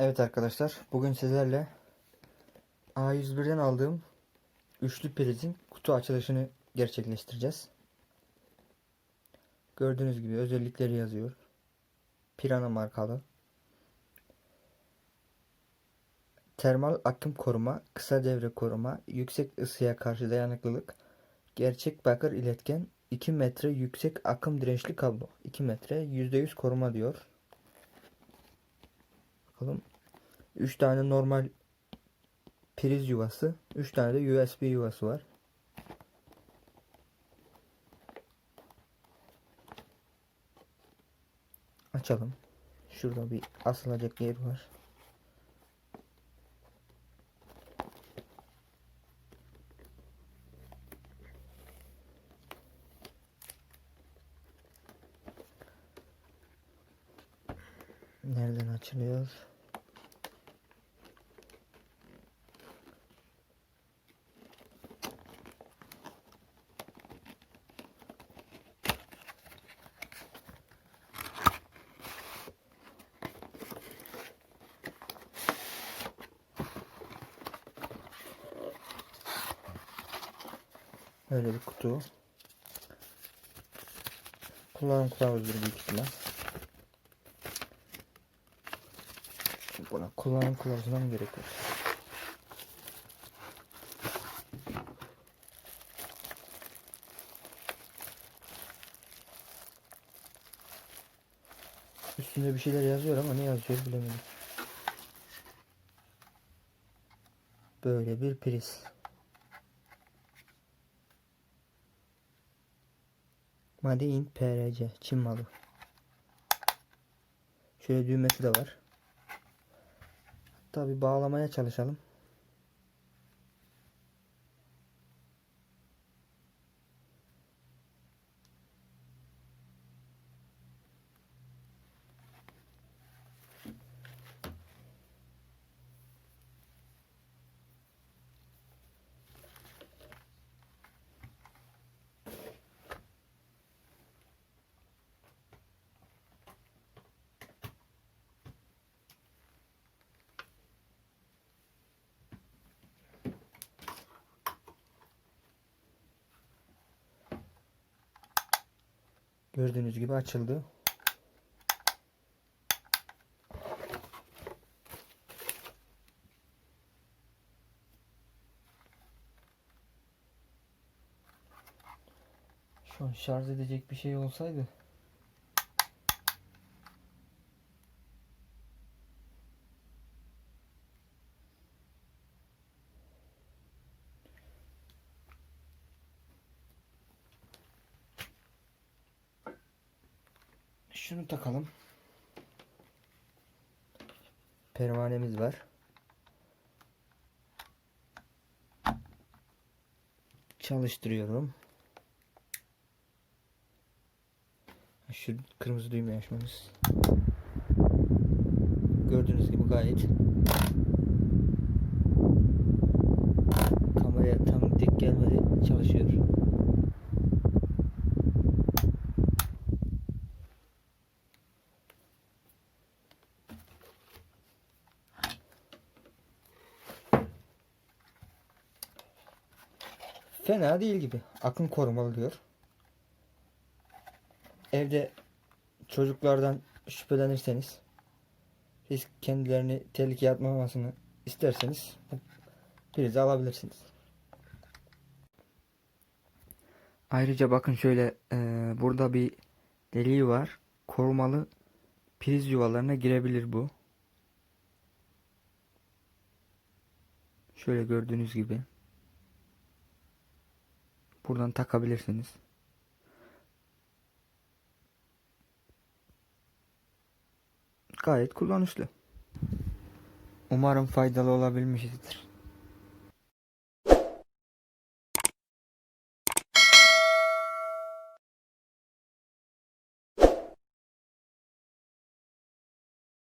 Evet arkadaşlar bugün sizlerle A101'den aldığım üçlü prizin kutu açılışını gerçekleştireceğiz. Gördüğünüz gibi özellikleri yazıyor. Pirana markalı. Termal akım koruma, kısa devre koruma, yüksek ısıya karşı dayanıklılık, gerçek bakır iletken, 2 metre yüksek akım dirençli kablo, 2 metre %100 koruma diyor. Bakalım. 3 tane normal priz yuvası, 3 tane de USB yuvası var. Açalım. Şurada bir asılacak yer var. Nereden açılıyor? Öyle bir kutu. Kullanım kılavuzudur büyük ihtimal. Buna kullanım kılavuzuna mı gerek var? Üstünde bir şeyler yazıyor ama ne yazıyor bilemedim. Böyle bir priz. Made in PRC. Çin malı. Şöyle düğmesi de var. Tabi bağlamaya çalışalım. Gördüğünüz gibi açıldı. Şu an şarj edecek bir şey olsaydı Şunu takalım. Pervanemiz var. Çalıştırıyorum. Şu kırmızı düğmeyi açmamız. Gördüğünüz gibi gayet Fena değil gibi. Akım korumalı diyor. Evde çocuklardan şüphelenirseniz siz kendilerini tehlikeye atmamasını isterseniz bu prizi alabilirsiniz. Ayrıca bakın şöyle e, burada bir deliği var. Korumalı priz yuvalarına girebilir bu. Şöyle gördüğünüz gibi. Buradan takabilirsiniz. Gayet kullanışlı. Umarım faydalı olabilmişizdir.